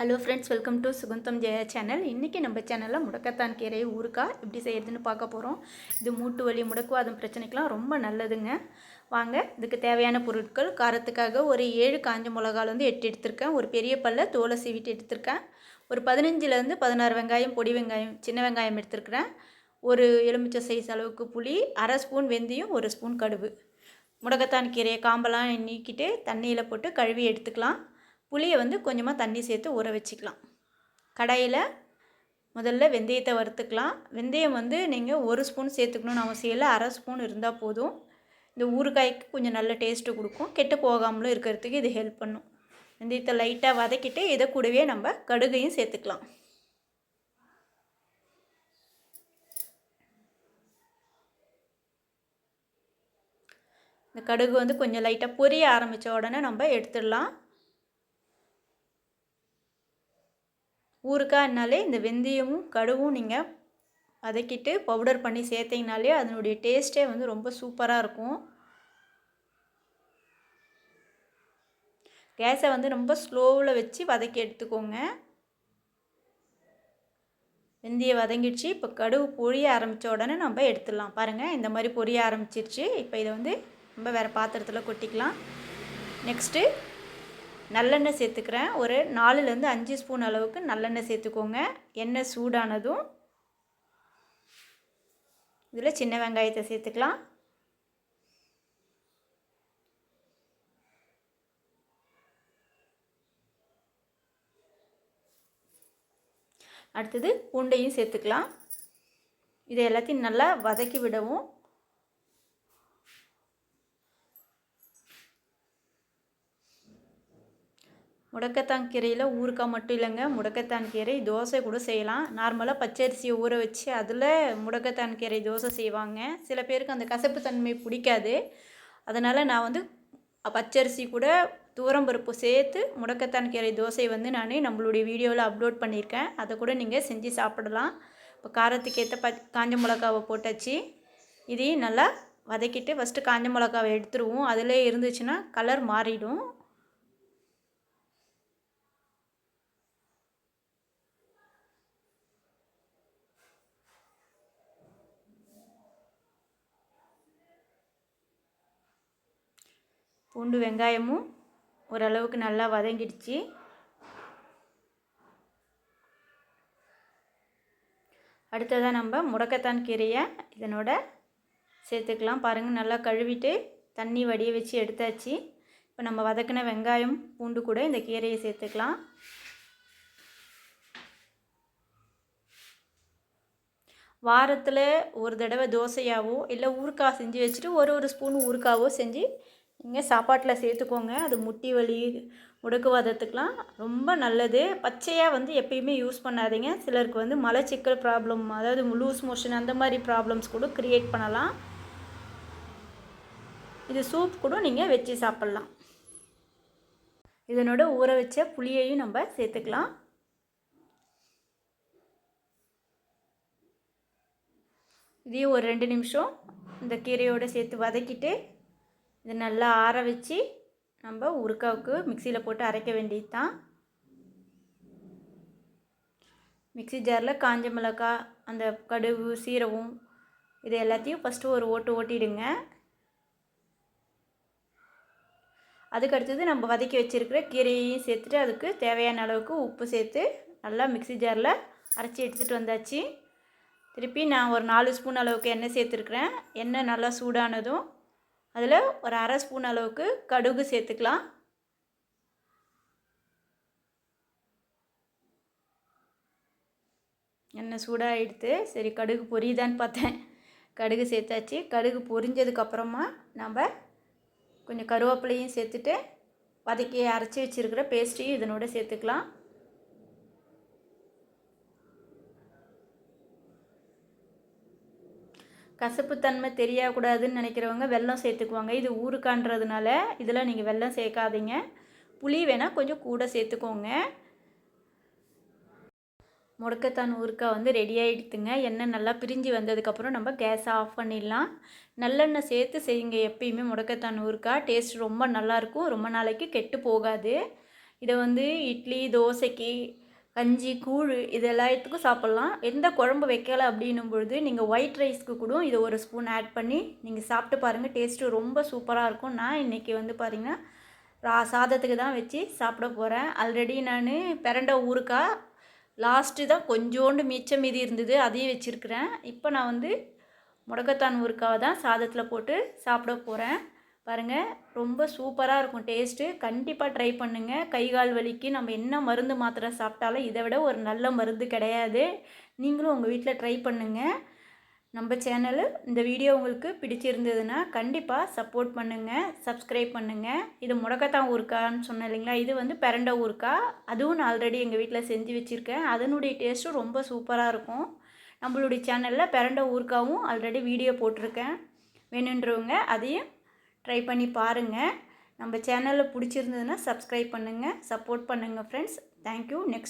Hello friends welcome to Sugundham Jaya channel இன்றைக்கி நம்ம சேனலில் முடக்கத்தான் கீரை ஊருக்கா எப்படி செய்கிறதுன்னு பார்க்க போகிறோம் இது மூட்டு வலி முடக்குவாதம் பிரச்சனைக்கெலாம் ரொம்ப நல்லதுங்க. வாங்க இதுக்கு தேவையான பொருட்கள். காரத்துக்காக ஒரு ஏழு காஞ்ச மிளகால் வந்து எட்டு எடுத்திருக்கேன். ஒரு பெரிய பல்ல தோலை சீவிட்டு எடுத்திருக்கேன். ஒரு பதினஞ்சுலேருந்து பதினாறு வெங்காயம் பொடி வெங்காயம் சின்ன வெங்காயம் எடுத்திருக்கிறேன். ஒரு எலுமிச்சை சைஸ் அளவுக்கு புளி அரை ஸ்பூன் வெந்தயம் ஒரு ஸ்பூன் கடுகு. முடக்கத்தான் கீரையை காம்பெல்லாம் நீக்கிட்டு தண்ணியில் போட்டு கழுவி எடுத்துக்கலாம். புளியை வந்து கொஞ்சமாக தண்ணி சேர்த்து ஊற வச்சுக்கலாம். கடாயில் முதல்ல வெந்தயத்தை வறுத்துக்கலாம். வெந்தயம் வந்து நீங்கள் ஒரு ஸ்பூன் சேர்த்துக்கணும்னு அவசியம் இல்லை. அரை ஸ்பூன் இருந்தால் போதும். இந்த ஊறுகாய்க்கு கொஞ்சம் நல்ல டேஸ்ட்டு கொடுக்கும். கெட்டு போகாமலும் இருக்கிறதுக்கு இது ஹெல்ப் பண்ணும். வெந்தயத்தை லைட்டாக வதக்கிட்டு இதை கூடவே நம்ம கடுகையும் சேர்த்துக்கலாம். இந்த கடுகு வந்து கொஞ்சம் லைட்டாக பொரிய ஆரம்பித்த உடனே நம்ம எடுத்துடலாம். ஊறுக்காய்னாலே இந்த வெந்தயமும் கடுவும் நீங்கள் வதக்கிட்டு பவுடர் பண்ணி சேர்த்திங்கனாலே அதனுடைய டேஸ்ட்டே வந்து ரொம்ப சூப்பராக இருக்கும். கேஸை வந்து ரொம்ப ஸ்லோவில் வச்சு வதக்கி எடுத்துக்கோங்க. வெந்தயம் வதங்கிடுச்சு. இப்போ கடுகு பொரிய ஆரம்பித்த உடனே நம்ம எடுத்துடலாம். பாருங்கள் இந்த மாதிரி பொரிய ஆரம்பிச்சிருச்சு. இப்போ இதை வந்து நம்ம வேறு பாத்திரத்தில் கொட்டிக்கலாம். நெக்ஸ்ட்டு நல்லெண்ணெய் சேர்த்துக்கிறேன். ஒரு நாலுலேருந்து அஞ்சு ஸ்பூன் அளவுக்கு நல்லெண்ணெய் சேர்த்துக்கோங்க. எண்ணெய் சூடானதும் இதில் சின்ன வெங்காயத்தை சேர்த்துக்கலாம். அடுத்தது பூண்டையும் சேர்த்துக்கலாம். இதை எல்லாத்தையும் நல்லா வதக்கி விடவும் முடக்கத்தான் கீரையில் ஊறுக்காய் மட்டும் இல்லைங்க. முடக்கத்தான் கீரை தோசை கூட செய்யலாம். நார்மலாக பச்சரிசியை ஊற வச்சு அதில் முடக்கத்தான் கீரை தோசை செய்வாங்க. சில பேருக்கு அந்த கசப்பு தன்மை பிடிக்காது. அதனால் நான் வந்து பச்சரிசி கூட தூரம்பருப்பு சேர்த்து முடக்கத்தான் கீரை தோசை வந்து நான் நம்மளுடைய வீடியோவில் அப்லோட் பண்ணியிருக்கேன். அதை கூட நீங்கள் செஞ்சு சாப்பிடலாம். இப்போ காரத்துக்கு ஏற்ற ப காஞ்ச மிளகாவை போட்டாச்சு. இதையும் நல்லா வதக்கிட்டு ஃபஸ்ட்டு காஞ்ச மிளகாவை எடுத்துருவோம். அதிலே இருந்துச்சுன்னா கலர் மாறிடும். பூண்டு வெங்காயமும் ஓரளவுக்கு நல்லா வதங்கிடுச்சு. அடுத்ததாக நம்ம முடக்கத்தான் கீரையை இதனோட சேர்த்துக்கலாம். பாருங்கள் நல்லா கழுவிட்டு தண்ணி வடிய வச்சு எடுத்தாச்சு. இப்போ நம்ம வதக்கின வெங்காயம் பூண்டு கூட இந்த கீரையை சேர்த்துக்கலாம். வாரத்தில் ஒரு தடவை தோசையாவோ இல்லை ஊறுக்காய் செஞ்சு வச்சுட்டு ஒரு ஒரு ஸ்பூன் ஊறுக்காவோ செஞ்சு நீங்கள் சாப்பாட்டில் சேர்த்துக்கோங்க. அது முட்டி வலி முடக்குவாதத்துக்கெலாம் ரொம்ப நல்லது. பச்சையாக வந்து எப்பயுமே யூஸ் பண்ணாதீங்க. சிலருக்கு வந்து மலச்சிக்கல் ப்ராப்ளம் அதாவது லூஸ் மோஷன் அந்த மாதிரி ப்ராப்ளம்ஸ் கூட க்ரியேட் பண்ணலாம். இது சூப் கூட நீங்கள் வச்சு சாப்பிட்லாம். இதனோட ஊற வச்ச புளியையும் நம்ம சேர்த்துக்கலாம். இதையும் ஒரு ரெண்டு நிமிஷம் இந்த கீரையோடு சேர்த்து வதக்கிட்டு இது நல்லா ஆற வச்சு நம்ம உருக்காவுக்கு மிக்சியில் போட்டு அரைக்க வேண்டியது தான் மிக்சி ஜாரில் காஞ்ச மிளகாய் அந்த கடுகு சீரகம் இது எல்லாத்தையும் ஃபஸ்ட்டு ஒரு ஓட்டு ஓட்டிடுங்க. அதுக்கு அடுத்தது நம்ம வதக்கி வச்சுருக்கிற கீரையையும் சேர்த்துட்டு அதுக்கு தேவையான அளவுக்கு உப்பு சேர்த்து நல்லா மிக்சி ஜாரில் அரைச்சி எடுத்துகிட்டு வந்தாச்சு. திருப்பி நான் ஒரு நாலு ஸ்பூன் அளவுக்கு எண்ணெய் சேர்த்துருக்குறேன். எண்ணெய் நல்லா சூடானதும் அதில் ஒரு அரை ஸ்பூன் அளவுக்கு கடுகு சேர்த்துக்கலாம். எண்ணெய் சூடாகிடுத்து சரி கடுகு பொரியுதான்னு பார்த்தேன். கடுகு சேர்த்தாச்சு. கடுகு பொரிஞ்சதுக்கப்புறமா நம்ம கொஞ்சம் கருவேப்பிலையும் சேர்த்துட்டு வதக்கி அரைச்சி வச்சுருக்கிற பேஸ்ட்டையும் இதனோட சேர்த்துக்கலாம். கசப்புத்தன்மை தெரியக்கூடாதுன்னு நினைக்கிறவங்க வெல்லம் சேர்த்துக்குவாங்க. இது ஊறுக்கான்றதுனால இதில் நீங்கள் வெல்லம் சேர்க்காதீங்க. புளி வேணால் கொஞ்சம் கூட சேர்த்துக்கோங்க. முடக்கத்தான் ஊறுக்காய் வந்து ரெடி ஆகிடுத்துங்க எண்ணெய் நல்லா பிரிஞ்சு வந்ததுக்கப்புறம் நம்ம கேஸை ஆஃப் பண்ணிடலாம். நல்லெண்ணெய் சேர்த்து செய்யுங்க எப்பயுமே முடக்கத்தான் ஊறுக்காய் டேஸ்ட் ரொம்ப நல்லாயிருக்கும் ரொம்ப நாளைக்கு கெட்டு போகாது. இதை வந்து இட்லி தோசைக்கு கஞ்சி கூழ் இது எல்லாத்துக்கும் சாப்பிட்லாம். எந்த குழம்பு வைக்கலை அப்படின்னும் பொழுது நீங்கள் ஒயிட் ரைஸ்க்கு கூட இதை ஒரு ஸ்பூன் ஆட் பண்ணி நீங்கள் சாப்பிட்டு பாருங்கள் டேஸ்ட்டு ரொம்ப சூப்பராக இருக்கும். நான் இன்றைக்கி வந்து பார்த்திங்கன்னா ரா சாதத்துக்கு தான் வச்சு சாப்பிட போகிறேன் ஆல்ரெடி நான் பிரண்ட ஊருக்கா லாஸ்ட்டு தான் கொஞ்சோண்டு மிச்சம் மீதி இருந்தது அதையும் வச்சுருக்கிறேன். இப்போ நான் வந்து முடக்கத்தான் ஊறுக்காவை தான் சாதத்தில் போட்டு சாப்பிட போகிறேன் பாருங்கள் ரொம்ப சூப்பராக இருக்கும் டேஸ்ட்டு. கண்டிப்பாக ட்ரை பண்ணுங்கள் கை கால் வலிக்கு நம்ம என்ன மருந்து மாத்திரை சாப்பிட்டாலும் இதை விட ஒரு நல்ல மருந்து கிடையாது. நீங்களும் உங்கள் வீட்டில் ட்ரை பண்ணுங்கள் நம்ம சேனலு இந்த வீடியோ உங்களுக்கு பிடிச்சிருந்ததுன்னா கண்டிப்பாக சப்போர்ட் பண்ணுங்கள் சப்ஸ்கிரைப் பண்ணுங்கள் இது முடக்கத்தான் ஊருக்கான்னு சொன்னேன் இல்லைங்களா? இது வந்து பிரண்ட ஊருக்கா அதுவும் நான் ஆல்ரெடி எங்கள் வீட்டில் செஞ்சு வச்சுருக்கேன். அதனுடைய டேஸ்ட்டும் ரொம்ப சூப்பராக இருக்கும். நம்மளுடைய சேனலில் பெரண்ட ஊருக்காவும் ஆல்ரெடி வீடியோ போட்டிருக்கேன். வேணுன்றவங்க அதையும் ட்ரை பண்ணி பாருங்கள் நம்ம சேனலில் பிடிச்சிருந்ததுன்னா சப்ஸ்கிரைப் பண்ணுங்கள் சப்போர்ட் பண்ணுங்கள் ஃப்ரெண்ட்ஸ் தேங்க்யூ நெக்ஸ்ட்